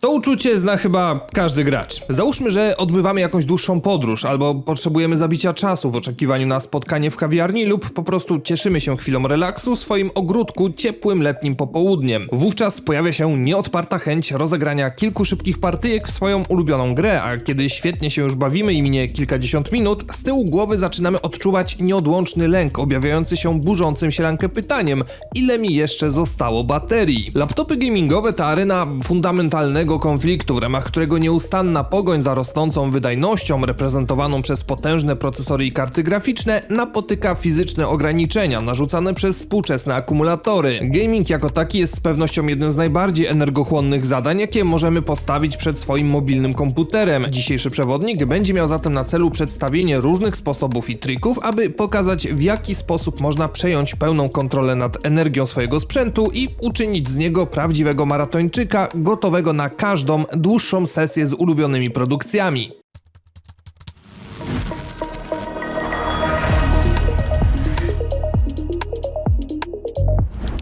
To uczucie zna chyba każdy gracz. Załóżmy, że odbywamy jakąś dłuższą podróż, albo potrzebujemy zabicia czasu w oczekiwaniu na spotkanie w kawiarni, lub po prostu cieszymy się chwilą relaksu w swoim ogródku ciepłym letnim popołudniem. Wówczas pojawia się nieodparta chęć rozegrania kilku szybkich partyjek w swoją ulubioną grę, a kiedy świetnie się już bawimy i minie kilkadziesiąt minut, z tyłu głowy zaczynamy odczuwać nieodłączny lęk, objawiający się burzącym się lankę pytaniem, ile mi jeszcze zostało baterii. Laptopy gamingowe to arena fundamentalnego konfliktu, w ramach którego nieustanna pogoń za rosnącą wydajnością, reprezentowaną przez potężne procesory i karty graficzne, napotyka fizyczne ograniczenia narzucane przez współczesne akumulatory. Gaming jako taki jest z pewnością jednym z najbardziej energochłonnych zadań, jakie możemy postawić przed swoim mobilnym komputerem. Dzisiejszy przewodnik będzie miał zatem na celu przedstawienie różnych sposobów i trików, aby pokazać w jaki sposób można przejąć pełną kontrolę nad energią swojego sprzętu i uczynić z niego prawdziwego maratończyka, gotowego na każdą dłuższą sesję z ulubionymi produkcjami.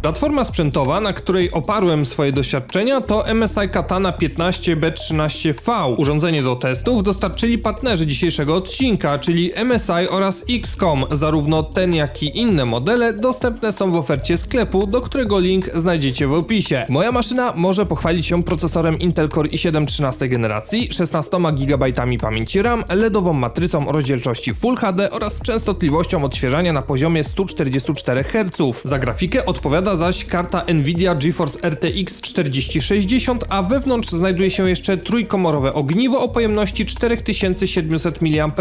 Platforma sprzętowa, na której oparłem swoje doświadczenia, to MSI Katana 15B13V. Urządzenie do testów dostarczyli partnerzy dzisiejszego odcinka, czyli MSI oraz XCOM. Zarówno ten, jak i inne modele dostępne są w ofercie sklepu, do którego link znajdziecie w opisie. Moja maszyna może pochwalić się procesorem Intel Core i7 13 generacji, 16 GB pamięci RAM, LEDową matrycą rozdzielczości Full HD oraz częstotliwością odświeżania na poziomie 144 Hz. Za grafikę odpowiada zaś karta Nvidia GeForce RTX 4060, a wewnątrz znajduje się jeszcze trójkomorowe ogniwo o pojemności 4700 mAh.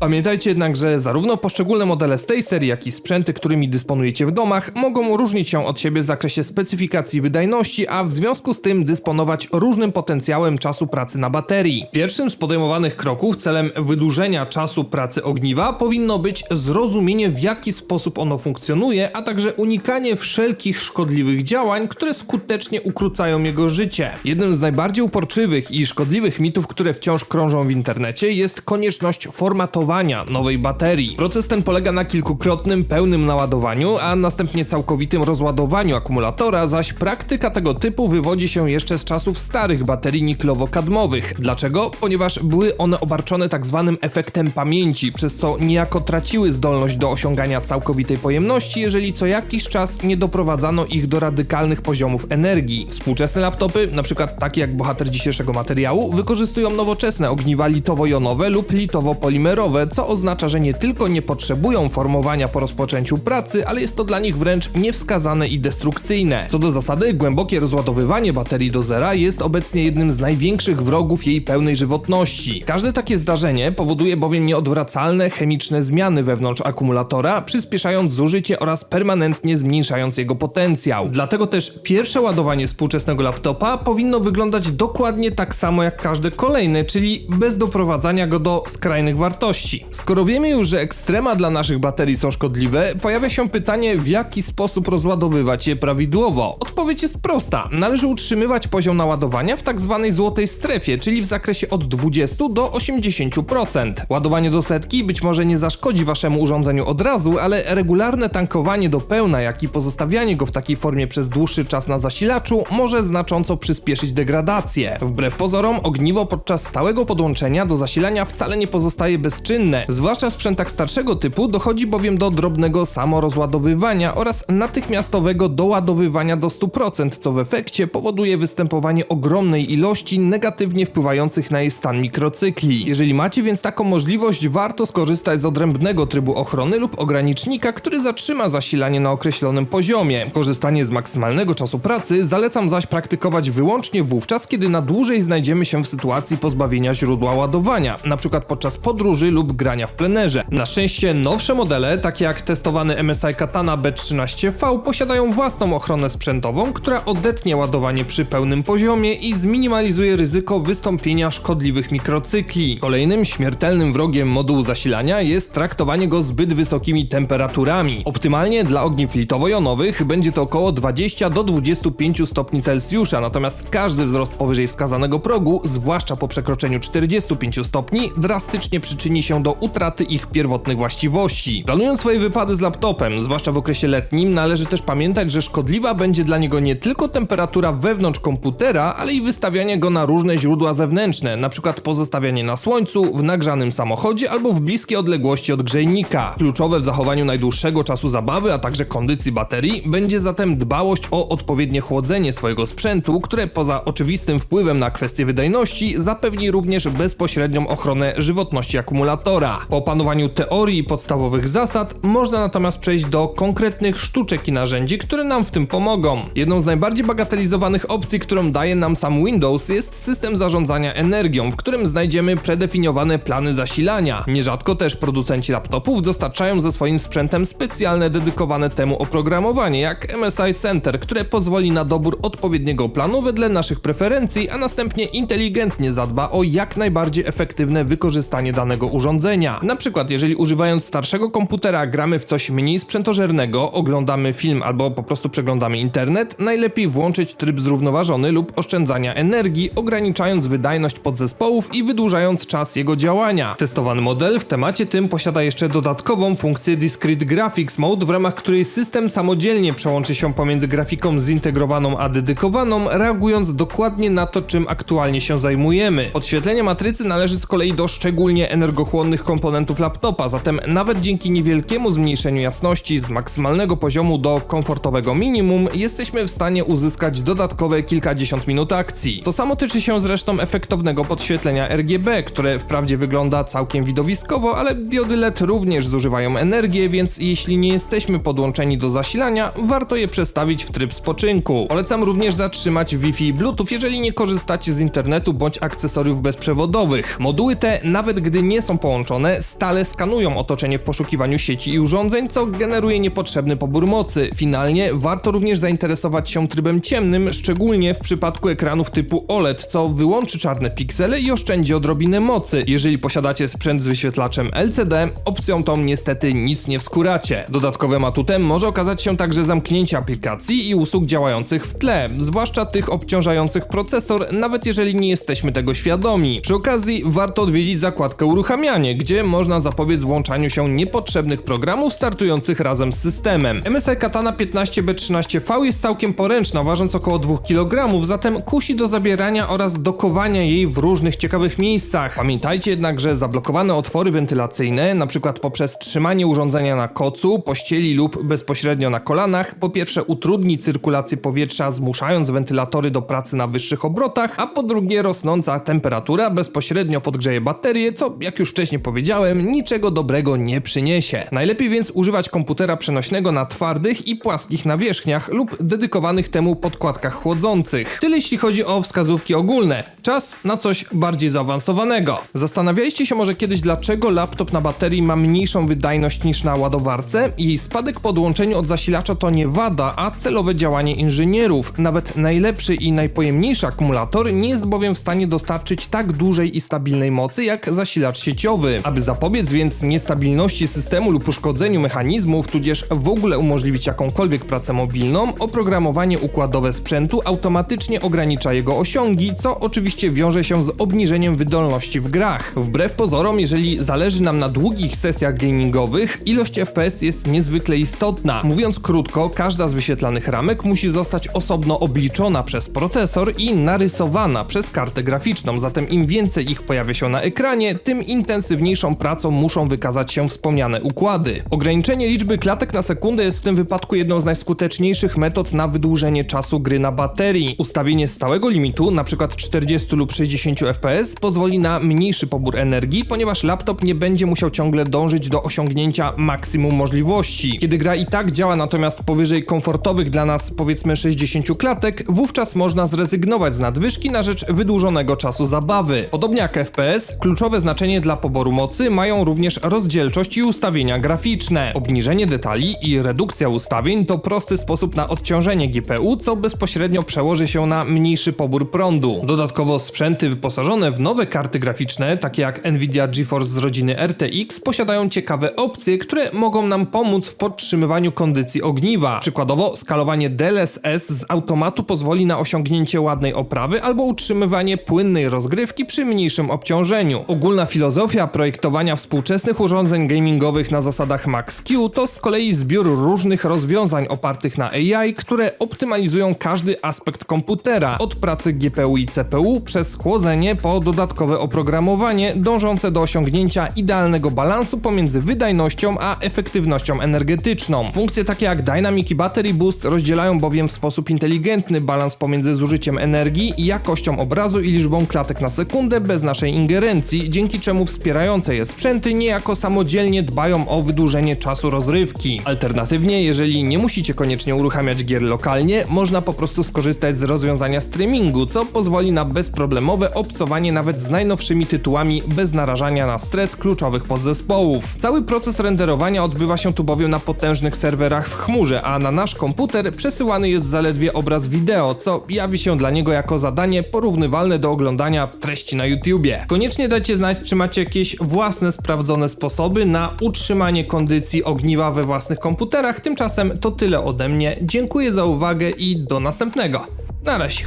Pamiętajcie jednak, że zarówno poszczególne modele z tej serii, jak i sprzęty, którymi dysponujecie w domach, mogą różnić się od siebie w zakresie specyfikacji wydajności, a w związku z tym dysponować różnym potencjałem czasu pracy na baterii. Pierwszym z podejmowanych kroków celem wydłużenia czasu pracy ogniwa powinno być zrozumienie w jaki sposób ono funkcjonuje, a także unikanie wszelkich szkodliwych działań, które skutecznie ukrócają jego życie. Jednym z najbardziej uporczywych i szkodliwych mitów, które wciąż krążą w internecie jest konieczność formatowania nowej baterii. Proces ten polega na kilkukrotnym pełnym naładowaniu, a następnie całkowitym rozładowaniu akumulatora, zaś praktyka tego typu wywodzi się jeszcze z czasów starych baterii niklowo-kadmowych. Dlaczego? Ponieważ były one obarczone tak zwanym efektem pamięci, przez co niejako traciły zdolność do osiągania całkowitej pojemności, jeżeli co jakiś czas nie doprowadzano ich do radykalnych poziomów energii. Współczesne laptopy, przykład takie jak bohater dzisiejszego materiału, wykorzystują nowoczesne ogniwa litowo-jonowe lub litowo-polimerowe, co oznacza, że nie tylko nie potrzebują formowania po rozpoczęciu pracy, ale jest to dla nich wręcz niewskazane i destrukcyjne. Co do zasady, głębokie rozładowywanie baterii do zera jest obecnie jednym z największych wrogów jej pełnej żywotności. Każde takie zdarzenie powoduje bowiem nieodwracalne chemiczne zmiany wewnątrz akumulatora, przyspieszając zużycie oraz permanentnie zmniejszając jego potencjał. Dlatego też pierwsze ładowanie współczesnego laptopa powinno wyglądać dokładnie tak samo jak każde kolejne, czyli bez doprowadzania go do skrajnych wartości. Skoro wiemy już, że ekstrema dla naszych baterii są szkodliwe, pojawia się pytanie, w jaki sposób rozładowywać je prawidłowo. Odpowiedź jest prosta. Należy utrzymywać poziom naładowania w tak zwanej złotej strefie, czyli w zakresie od 20 do 80%. Ładowanie do setki być może nie zaszkodzi waszemu urządzeniu od razu, ale regularne tankowanie do pełna, jak i pozostawianie go w takiej formie przez dłuższy czas na zasilaczu może znacząco przyspieszyć degradację. Wbrew pozorom, ogniwo podczas stałego podłączenia do zasilania wcale nie pozostaje bezczynne. Zwłaszcza w sprzętach starszego typu dochodzi bowiem do drobnego samorozładowywania oraz natychmiastowego doładowywania do 100%, co w efekcie powoduje występowanie ogromnej ilości negatywnie wpływających na jej stan mikrocykli. Jeżeli macie więc taką możliwość, warto skorzystać z odrębnego trybu ochrony lub ogranicznika, który zatrzyma zasilanie na określonym poziomie. Korzystanie z maksymalnego czasu pracy zalecam zaś praktykować wyłącznie wówczas, kiedy na dłużej znajdziemy się w sytuacji pozbawienia źródła ładowania, np. podczas podróży lub grania w plenerze. Na szczęście nowsze modele, takie jak testowany MSI Katana B13V, posiadają własną ochronę sprzętową, która odetnie ładowanie przy pełnym poziomie i zminimalizuje ryzyko wystąpienia szkodliwych mikrocykli. Kolejnym śmiertelnym wrogiem modułu zasilania jest traktowanie go zbyt wysokimi temperaturami. Optymalnie dla ogniw litowo-jonowych będzie to około 20 do 25 stopni Celsjusza, natomiast każdy wzrost powyżej wskazanego progu, zwłaszcza po przekroczeniu 45 stopni, drastycznie przyczyni się do utraty ich pierwotnych właściwości. Planując swoje wypady z laptopem, zwłaszcza w okresie letnim, należy też pamiętać, że szkodliwa będzie dla niego nie tylko temperatura wewnątrz komputera, ale i wystawianie go na różne źródła zewnętrzne, np. pozostawianie na słońcu, w nagrzanym samochodzie albo w bliskiej odległości od grzejnika. Kluczowe w zachowaniu najdłuższego czasu zabawy, a także kondycji baterii, będzie zatem dbałość o odpowiednie chłodzenie swojego sprzętu, które poza oczywistym wpływem na kwestie wydajności zapewni również bezpośrednią ochronę żywotności akumulatora. Po opanowaniu teorii i podstawowych zasad można natomiast przejść do konkretnych sztuczek i narzędzi, które nam w tym pomogą. Jedną z najbardziej bagatelizowanych opcji, którą daje nam sam Windows jest system zarządzania energią, w którym znajdziemy predefiniowane plany zasilania. Nierzadko też producenci laptopów dostarczają ze swoim sprzętem specjalne dedykowane temu oprogramowanie, jak MSI Center, które pozwoli na dobór odpowiedniego planu wedle naszych preferencji, a następnie inteligentnie zadba o jak najbardziej efektywne wykorzystanie danego urządzenia. Na przykład, jeżeli używając starszego komputera gramy w coś mniej sprzętożernego, oglądamy film albo po prostu przeglądamy internet, najlepiej włączyć tryb zrównoważony lub oszczędzania energii, ograniczając wydajność podzespołów i wydłużając czas jego działania. Testowany model w temacie tym posiada jeszcze dodatkową funkcję Discrete Graphics Mode, w ramach której system samodzielnie przełączy się pomiędzy grafiką zintegrowaną a dedykowaną, reagując dokładnie na to, czym aktualnie się zajmujemy. Podświetlenie matrycy należy z kolei do szczególnie energochłonnych komponentów laptopa, zatem nawet dzięki niewielkiemu zmniejszeniu jasności z maksymalnego poziomu do komfortowego minimum, jesteśmy w stanie uzyskać dodatkowe kilkadziesiąt minut akcji. To samo tyczy się zresztą efektownego podświetlenia RGB, które wprawdzie wygląda całkiem widowiskowo, ale diody LED również zużywają energię, więc jeśli nie jesteśmy podłączeni do zasilania, warto je przestawić w tryb spoczynku. Polecam również zatrzymać Wi-Fi i Bluetooth, jeżeli nie korzystacie z internetu bądź akcesoriów bezprzewodowych. Moduły te, nawet gdy nie są połączone, stale skanują otoczenie w poszukiwaniu sieci i urządzeń, co generuje niepotrzebny pobór mocy. Finalnie warto również zainteresować się trybem ciemnym, szczególnie w przypadku ekranów typu OLED, co wyłączy czarne piksele i oszczędzi odrobinę mocy. Jeżeli posiadacie sprzęt z wyświetlaczem LCD, opcją tą niestety nic nie wskóracie. Dodatkowym atutem może okazać się także zamknięcie aplikacji i usług działających w tle, zwłaszcza tych obciążających procesor, nawet jeżeli nie jesteśmy tego świadomi. Przy okazji warto odwiedzić zakładkę uruchamianie, gdzie można zapobiec włączaniu się niepotrzebnych programów startujących razem z systemem. MSI Katana 15B13V jest całkiem poręczna, ważąc około 2 kg, zatem kusi do zabierania oraz dokowania jej w różnych ciekawych miejscach. Pamiętajcie jednak, że zablokowane otwory wentylacyjne, np. poprzez trzymanie urządzenia na kocu, pościeli lub bezpośrednio na kolanach, po pierwsze utrudni cyrkulację powietrza, zmuszając wentylatory do pracy na wyższych obrotach, a po drugie rosnąca temperatura bezpośrednio podgrzeje baterię, co jak już wcześniej powiedziałem, niczego dobrego nie przyniesie. Najlepiej więc używać komputera przenośnego na twardych i płaskich nawierzchniach lub dedykowanych temu podkładkach chłodzących. Tyle jeśli chodzi o wskazówki ogólne. Czas na coś bardziej zaawansowanego. Zastanawialiście się może kiedyś, dlaczego laptop na baterii ma mniejszą wydajność niż na ładowarce? Jej spadek po odłączeniu od zasilacza to nie wada, a celowe działanie inżynierów. Nawet najlepszy i najpojemniejszy akumulator nie jest bowiem w stanie dostarczyć tak dużej i stabilnej mocy jak zasilacz sieciowy. Aby zapobiec więc niestabilności systemu lub uszkodzeniu mechanizmów, tudzież w ogóle umożliwić jakąkolwiek pracę mobilną, oprogramowanie układowe sprzętu automatycznie ogranicza jego osiągi, co oczywiście wiąże się z obniżeniem wydolności w grach. Wbrew pozorom, jeżeli zależy nam na długich sesjach gamingowych, ilość FPS jest niezwykle istotna. Mówiąc krótko, każda z wyświetlanych ramek musi zostać osobno obliczona przez procesor i narysowana przez kartę graficzną, zatem im więcej ich pojawia się na ekranie, tym intensywniejszą pracą muszą wykazać się wspomniane układy. Ograniczenie liczby klatek na sekundę jest w tym wypadku jedną z najskuteczniejszych metod na wydłużenie czasu gry na baterii. Ustawienie stałego limitu, np. 40 lub 60 fps, pozwoli na mniejszy pobór energii, ponieważ laptop nie będzie musiał ciągle dążyć do osiągnięcia maksimum możliwości. Kiedy gra i tak działa natomiast powyżej komfortowych dla nas powiedzmy 60 klatek, wówczas można zrezygnować z nadwyżki na rzecz wydłużonego czasu zabawy. Podobnie jak FPS, kluczowe znaczenie dla poboru mocy mają również rozdzielczość i ustawienia graficzne. Obniżenie detali i redukcja ustawień to prosty sposób na odciążenie GPU, co bezpośrednio przełoży się na mniejszy pobór prądu. Dodatkowo Dodatkowo sprzęty wyposażone w nowe karty graficzne, takie jak Nvidia GeForce z rodziny RTX, posiadają ciekawe opcje, które mogą nam pomóc w podtrzymywaniu kondycji ogniwa. Przykładowo, skalowanie DLSS z automatu pozwoli na osiągnięcie ładnej oprawy albo utrzymywanie płynnej rozgrywki przy mniejszym obciążeniu. Ogólna filozofia projektowania współczesnych urządzeń gamingowych na zasadach Max-Q to z kolei zbiór różnych rozwiązań opartych na AI, które optymalizują każdy aspekt komputera, od pracy GPU i CPU przez chłodzenie po dodatkowe oprogramowanie dążące do osiągnięcia idealnego balansu pomiędzy wydajnością a efektywnością energetyczną. Funkcje takie jak Dynamic i Battery Boost rozdzielają bowiem w sposób inteligentny balans pomiędzy zużyciem energii jakością obrazu i liczbą klatek na sekundę bez naszej ingerencji, dzięki czemu wspierające je sprzęty niejako samodzielnie dbają o wydłużenie czasu rozrywki. Alternatywnie, jeżeli nie musicie koniecznie uruchamiać gier lokalnie, można po prostu skorzystać z rozwiązania streamingu, co pozwoli na bezproblemowe obcowanie nawet z najnowszymi tytułami bez narażania na stres kluczowych podzespołów. Cały proces renderowania odbywa się tu bowiem na potężnych serwerach w chmurze, a na nasz komputer przesyłany jest zaledwie obraz wideo, co jawi się dla niego jako zadanie porównywalne do oglądania treści na YouTubie. Koniecznie dajcie znać, czy macie jakieś własne sprawdzone sposoby na utrzymanie kondycji ogniwa we własnych komputerach. Tymczasem to tyle ode mnie. Dziękuję za uwagę i do następnego. Na razie.